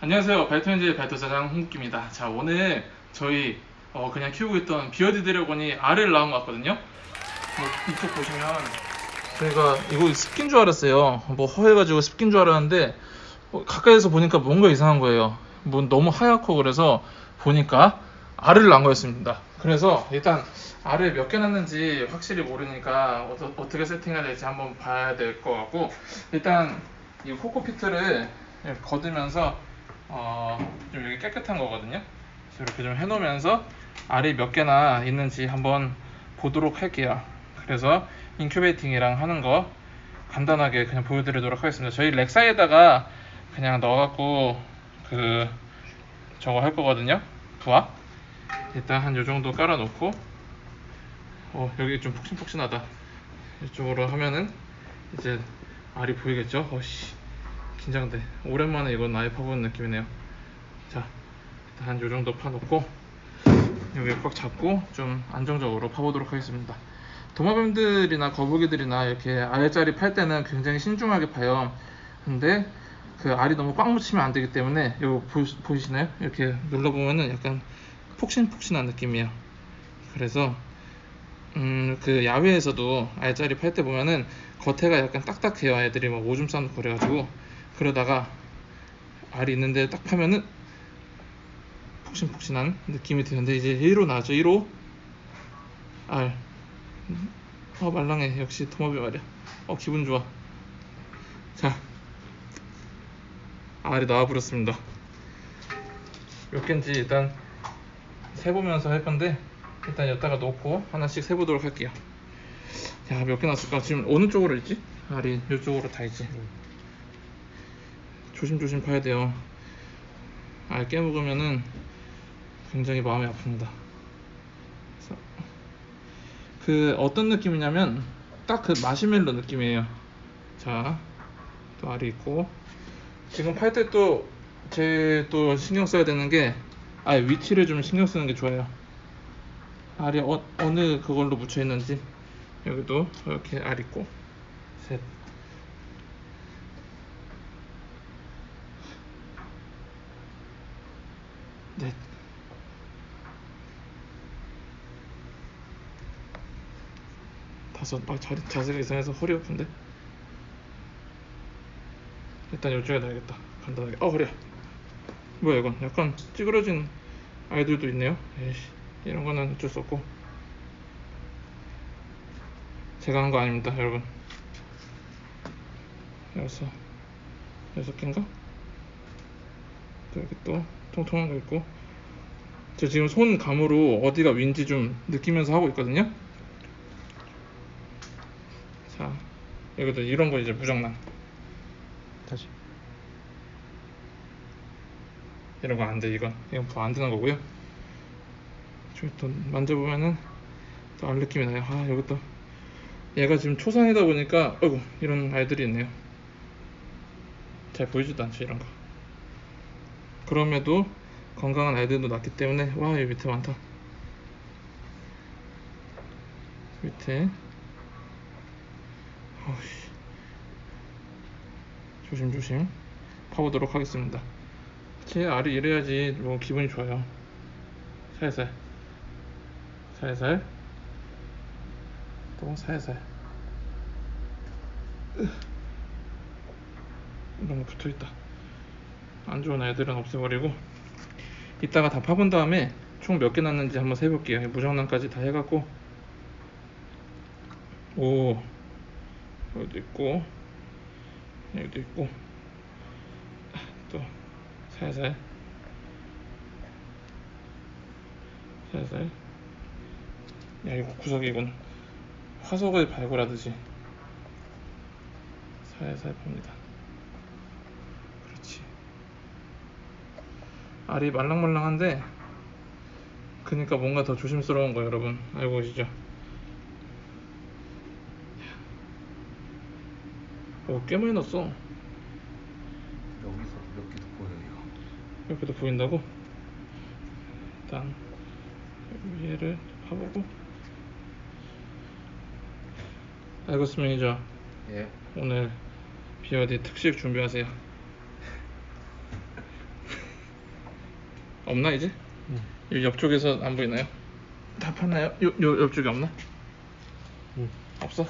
안녕하세요. 발토엔즈의 발토사장 홍국기입니다. 자, 오늘 저희 어, 그냥 키우고 있던 비어드 드래곤이 알을 낳은 것 같거든요. 뭐 이쪽 보시면 저희가 이거 습긴 줄 알았어요. 뭐 허해가지고 습긴 줄 알았는데 어, 가까이서 보니까 뭔가 이상한 거예요. 뭐 너무 하얗고 그래서 보니까 알을 낳은 거였습니다. 그래서 일단 알을 몇 개 낳는지 확실히 모르니까 어떠, 어떻게 세팅해야 될지 한번 봐야 될 것 같고 일단 이 코코피트를 이렇게 걷으면서 어, 좀 여기 깨끗한 거거든요. 이렇게 좀 해놓으면서 알이 몇 개나 있는지 한번 보도록 할게요. 그래서 인큐베이팅이랑 하는 거 간단하게 그냥 보여드리도록 하겠습니다. 저희 렉사에다가 그냥 넣어갖고 그 저거 할 거거든요. 부화. 일단 한 요 정도 깔아놓고 어 여기 좀 푹신푹신하다. 이쪽으로 하면은 이제 알이 보이겠죠? 어씨 긴장돼. 오랜만에 이건 아예 파보는 느낌이네요. 자, 일단 한요 정도 파놓고 여기 꽉 잡고 좀 안정적으로 파보도록 하겠습니다. 도마뱀들이나 거북이들이나 이렇게 알짜리 팔 때는 굉장히 신중하게 파요. 근데 그 알이 너무 꽉 묻히면 안 되기 때문에 이거 보, 보이시나요? 이렇게 눌러보면은 약간 폭신폭신한 느낌이에요. 그래서 음, 그 야외에서도 알짜리 팔 때 보면은 겉에가 약간 딱딱해요. 애들이 막 오줌 싸놓고 그래가지고 그러다가 알이 있는데 딱 파면은 폭신폭신한 느낌이 드는데 이제 1호 나죠 1호 알. 어 말랑해 역시 도마뱀 말이야. 어 기분 좋아. 자 알이 나와버렸습니다. 몇 개인지 일단 세보면서 할 건데 일단 여기다가 놓고 하나씩 세보도록 할게요. 야 몇 개 났을까? 지금 어느 쪽으로 있지? 알이 이쪽으로 다 있지. 조심조심 파야 돼요. 알 깨먹으면은 굉장히 마음이 아픕니다. 그래서 그 어떤 느낌이냐면 딱 그 마시멜로 느낌이에요. 자, 또 알이 있고 지금 팔 때 또제또 신경 써야 되는 게 아예 위치를 좀 신경 쓰는 게 좋아요. 알이 어, 어느 그걸로 묻혀 있는지 여기도 이렇게 알 있고 셋. 넷. 다섯. 아 자리 자세가 이상해서 허리 아픈데. 일단 이쪽에 놔야겠다. 간단하게. 어 허리야. 뭐야 이건? 약간 찌그러진 아이들도 있네요. 에이씨, 이런 거는 어쩔 수 없고. 제가 한 거 아닙니다, 여러분. 여섯, 여섯 개인가? 또 여기 또 통통한 거 있고. 저 지금 손 감으로 어디가 윈지 좀 느끼면서 하고 있거든요. 자, 여기도 이런 거 이제 무장난. 다시. 이런 거 안 돼, 이건. 이건 뭐안 되는 거고요. 저기 또 만져보면은 또 알 느낌이 나요. 아, 여기 또. 얘가 지금 초산이다 보니까, 어이구, 이런 알들이 있네요. 잘 보이지도 않죠, 이런 거. 그럼에도 건강한 알들도 낳기 때문에, 와, 여기 밑에 많다. 밑에. 어이씨. 조심조심 파보도록 하겠습니다. 제 알이 이래야지 뭐 기분이 좋아요. 살살, 살살, 또 살살. 으. 이런 거 붙어 있다. 안 좋은 애들은 없애버리고 이따가 다 파본 다음에 총 몇 개 났는지 한번 세볼게요. 무정란까지 다 해갖고. 오. 여기도 있고 여기도 있고. 또 살살. 살살. 야 이거 구석이 이건 화석을 발굴하듯이 살살 봅니다 그렇지 알이 말랑말랑한데 그니까 뭔가 더 조심스러운 거예요 여러분 알고 계시죠 오, 꽤 많이 넣었어 여기서 몇개더 보여요. 이렇게 도 보인다고? 일단 위에를 파보고 알겠습니다 예. 오늘 비어디 특식 준비하세요 없나 이제? 응. 이 옆쪽에서 안 보이나요? 다 팠나요? 요, 요 옆쪽에 없나? 응. 없어?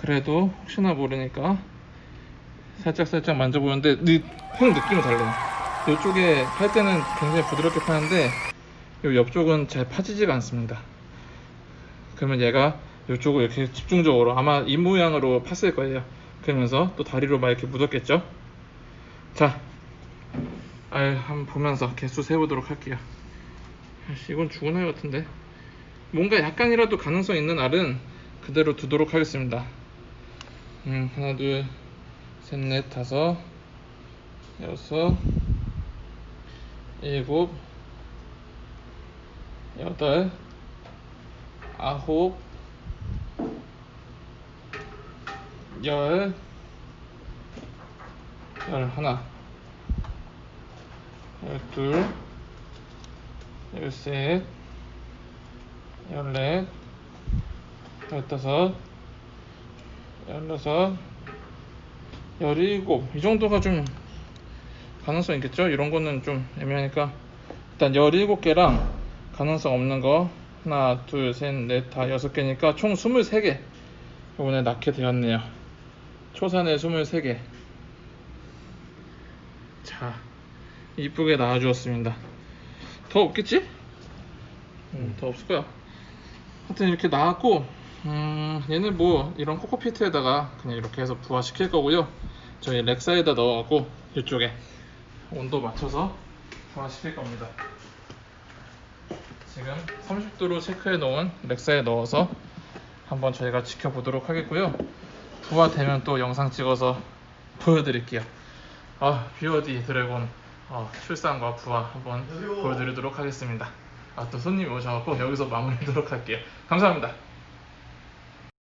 그래도 혹시나 모르니까 살짝 살짝 만져보는데 느, 흙 느낌이 달라요 이쪽에 팔 때는 굉장히 부드럽게 파는데 요 옆쪽은 잘 파지지가 않습니다 그러면 얘가 이쪽을 이렇게 집중적으로 아마 이 모양으로 팠을 거예요 그러면서 또 다리로 막 이렇게 묻었겠죠 자 알 한번 보면서 개수 세보도록 할게요. 이건 죽은 알 같은데. 뭔가 약간이라도 가능성 있는 알은 그대로 두도록 하겠습니다. 음 하나 둘셋넷 다섯 여섯 일곱 여덟 아홉 열 열하나 열둘 열셋 열넷 열다섯 열여섯 열일곱. 이 정도가 좀 가능성 있겠죠? 이런 거는 좀 애매하니까. 일단 17개랑 가능성 없는 거. 하나 둘 셋 넷 다 여섯 개니까 총 23개. 이번에 낳게 되었네요. 초산에 23개. 자 이쁘게 낳아주었습니다. 더 없겠지? 음, 더 없을 거야. 하여튼 이렇게 나왔고 음, 얘는 뭐 이런 코코피트에다가 그냥 이렇게 해서 부화시킬 거고요. 저희 렉사에다 넣어갖고 이쪽에 온도 맞춰서 부화시킬 겁니다. 지금 30도로 체크해 놓은 렉사에 넣어서 한번 저희가 지켜보도록 하겠고요. 부화되면 또 영상 찍어서 보여드릴게요. 아 비어디 드래곤 어, 출산과 부화 한번 보여드리도록 하겠습니다. 아 또 손님이 오셔갖고 여기서 마무리하도록 할게요. 감사합니다